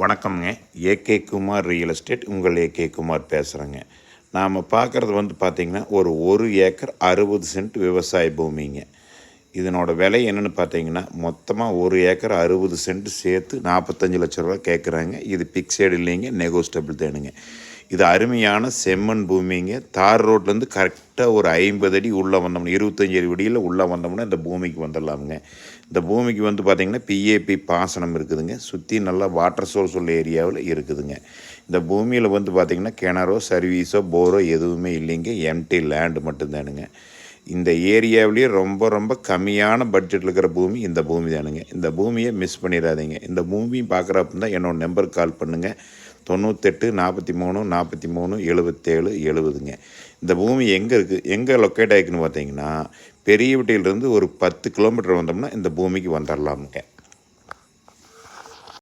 வணக்கம்ங்க. AK Kumar real estate உங்கள் AK Kumar பேசுகிறேங்க நாம் பார்க்குறது வந்து பார்த்திங்கன்னா ஒரு ஒரு ஏக்கர் அறுபது சென்ட் விவசாய பூமிங்க. இதனோட விலை என்னென்னு பார்த்தீங்கன்னா மொத்தமாக ஒரு ஏக்கர் அறுபது சென்ட் சேர்த்து நாற்பத்தஞ்சு லட்ச ரூபா கேட்குறாங்க இது பிக்சேடு இல்லைங்க நெகோஸ்டபிள் தேனுங்க. இது அருமையான செம்மண் பூமிங்க. தார் ரோட்லேருந்து கரெக்டாக ஒரு ஐம்பது அடி உள்ளே வந்தோம்னா இருபத்தஞ்சி அடி அடியில் உள்ளே வந்தோம்னா இந்த பூமிக்கு வந்துடலாமுங்க. இந்த பூமிக்கு வந்து பார்த்திங்கன்னா பிஏபி பாசனம் இருக்குதுங்க. சுற்றி நல்லா வாட்டர் சோர்ஸ் உள்ள ஏரியாவில் இருக்குதுங்க. இந்த பூமியில் வந்து பார்த்திங்கன்னா கிணறோ சர்வீஸோ போரோ எதுவுமே இல்லைங்க. எம்டி லேண்டு மட்டும்தானுங்க. இந்த ஏரியாவிலேயே ரொம்ப ரொம்ப கம்மியான பட்ஜெட்டில் இருக்கிற பூமி இந்த பூமி தானுங்க இந்த பூமியை மிஸ் பண்ணிடாதீங்க. இந்த பூமியும் பார்க்குறப்ப தான் என்னோட நம்பருக்கு கால் பண்ணுங்கள் தொண்ணூத்தெட்டு நாற்பத்தி மூணு நாற்பத்தி மூணு எழுபத்தேழு எழுபதுங்க இந்த பூமி எங்கே இருக்குது எங்கே லொக்கேட் ஆகிக்குன்னு பார்த்தீங்கன்னா பெரியவட்டியிலேருந்து ஒரு பத்து கிலோமீட்டர் வந்தோம்னா இந்த பூமிக்கு வந்துடலாமுங்க